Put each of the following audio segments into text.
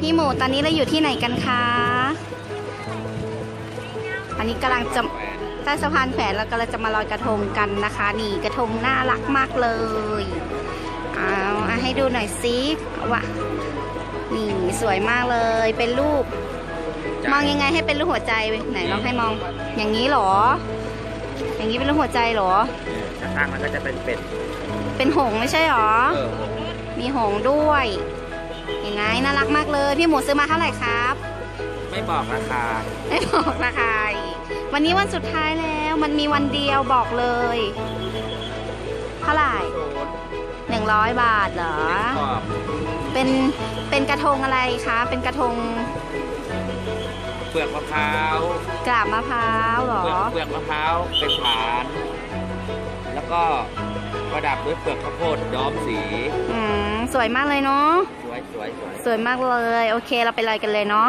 พี่หมูตอนนี้เราอยู่ที่ไหนกันคะ อันนี้กำลังจะใต้สะพานแขวนเรากำลังจะมาลอยกระทงกันนะคะ นี่กระทงน่ารักมากเลยเอาอะให้ดูหน่อยสิว่า นี่สวยมากเลยเป็นรูป มองยังไงให้เป็นรูปหัวใจไหนลองให้มอง อย่างนี้เหรอ อย่างนี้เป็นรูปหัวใจเหรอข้างๆมันก็จะเป็นเป็ดเป็นหงส์ไม่ใช่เหรอเออมีหงส์ด้วย ยังไงน่ารักมากเลย พี่หมูซื้อมาเท่าไหร่ครับ ไม่บอกราคา ไม่บอกราคาอีกวันนี้วันสุดท้ายแล้วมันมีวันเดียวบอกเลย เท่าไหร่หนึ่งร้อยบาทเหรอขอบเป็นเป็นกระทงอะไรคะ เป็นกระทง เปลือกมะพร้าวกราบมะพร้าวเหรอเปลือกเปลือกมะพร้าวเป็นฐาน แล้วก็ประดับด้วยเปลือกข้าวโพดย้อมสีอืมส วยมากเลยเนาะสวยสวยสวยสวยมากเลย โอเคเราไปลอยกันเลยเนาะ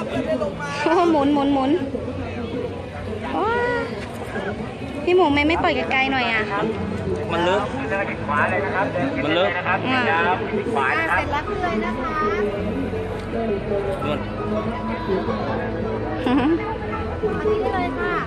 หหมุนหมุนหมุนว้าพี่หมูไม่ไม่ปล่อยไกลๆหน่อยอะ มันลึกมันลึกอืมขวาอ่านะคเสรัร็บจแล้วเลยนะคะนู่นอันนี้เลยค่ะ